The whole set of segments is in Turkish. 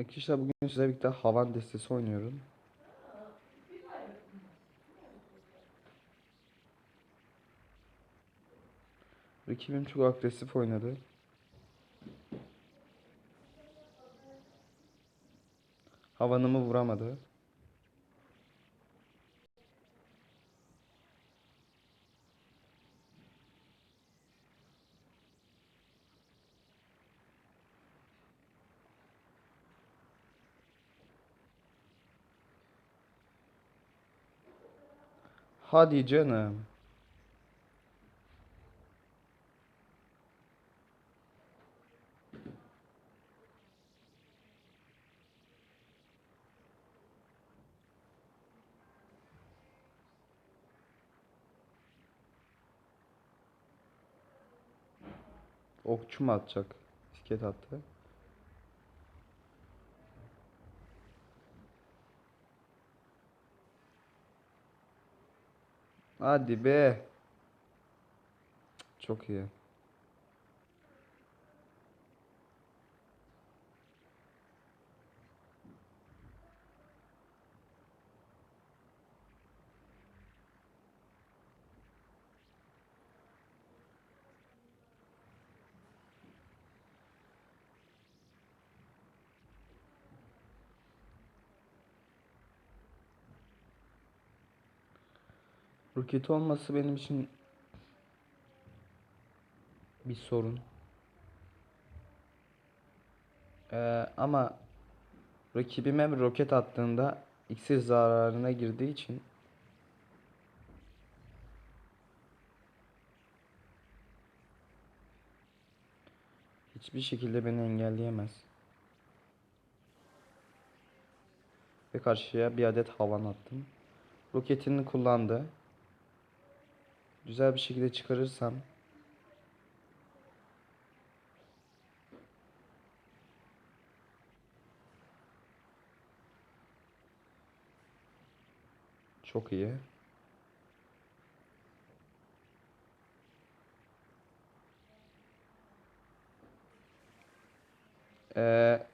Arkadaşlar bugün size birlikte havan destesi oynuyorum. Rakibim çok agresif oynadı. Havanımı vuramadı. Hadi canım. Okçu mu atacak? Bisiklet attı. Hadi be. Çok iyi. Roket olması benim için bir sorun. Ee, ama rakibime bir roket attığında iksir zararına girdiği için hiçbir şekilde beni engelleyemez. Ve karşıya bir adet havan attım. Roketini kullandı. Güzel bir şekilde çıkarırsam çok iyi. Ee,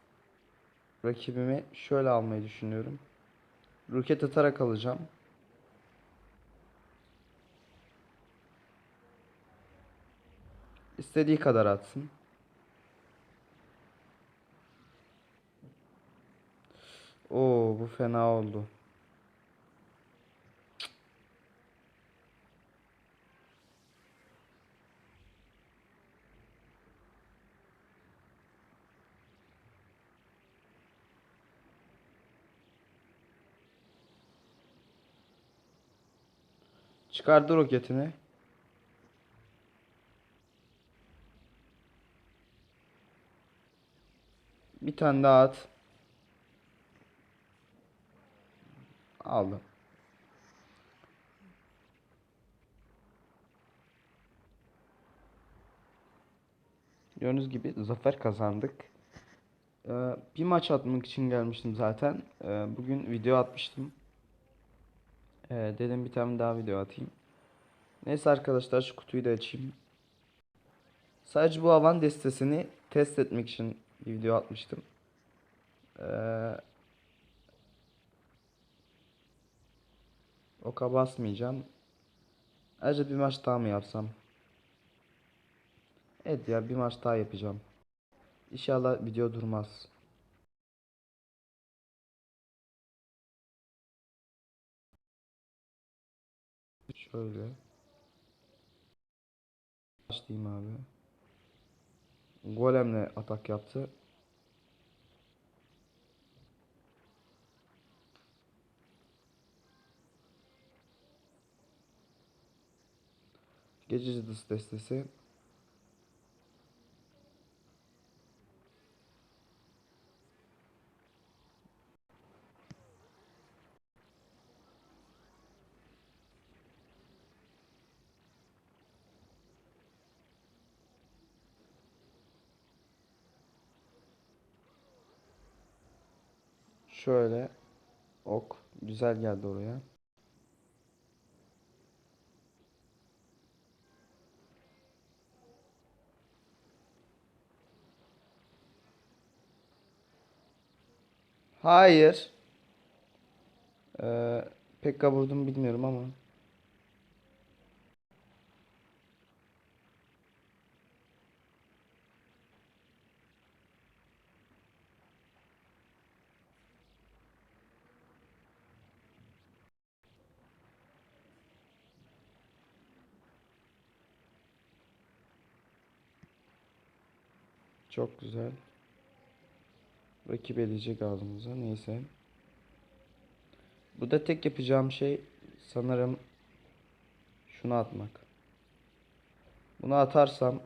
rakibimi şöyle almayı düşünüyorum. Roket atarak alacağım. İstediği kadar atsın. Oo bu fena oldu. Çıkardı roketini. Bir tane daha at. Aldım. Gördüğünüz gibi zafer kazandık. Ee, bir maç atmak için gelmiştim zaten. Ee, bugün video atmıştım. Ee, dedim bir tane daha video atayım. Neyse arkadaşlar şu kutuyu da açayım. Sadece bu havan destesini test etmek için bir video atmıştım. Ee, oka basmayacağım. Ayrıca bir maç daha mı yapsam? Evet ya bir maç daha yapacağım. İnşallah video durmaz. Şöyle. Başlayayım abi. Golemle atak yaptı. Cadısı destesi. Şöyle ok güzel geldi oraya. Hayır. Ee, Pekka vurdum bilmiyorum ama. Çok güzel. Rakip edecek ağzımıza. Neyse. Burada tek yapacağım şey sanırım şunu atmak. Bunu atarsam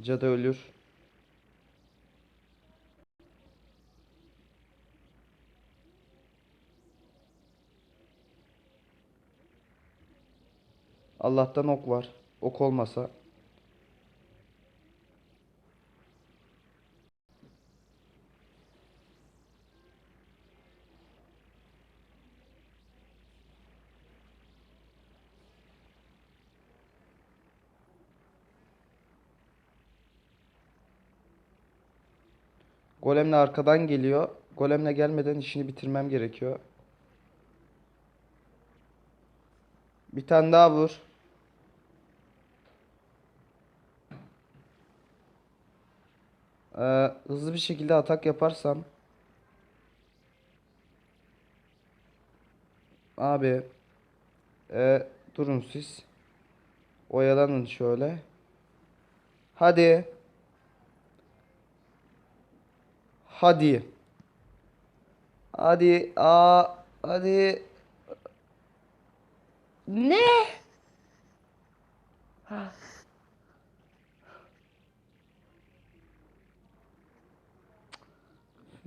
cadı ölür. Allah'tan ok var. Ok olmasa Golemle arkadan geliyor. Golemle gelmeden işini bitirmem gerekiyor. Bir tane daha vur. Ee, hızlı bir şekilde atak yaparsam Abi ee, durun siz. Oyalanın şöyle. Hadi. Hadi. Hadi. Aa, hadi. Ne?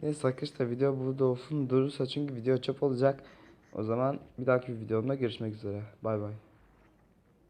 Neyse arkadaşlar video burada olsun durursa çünkü video çöp olacak. O zaman bir dahaki videomda görüşmek üzere. Bay bay.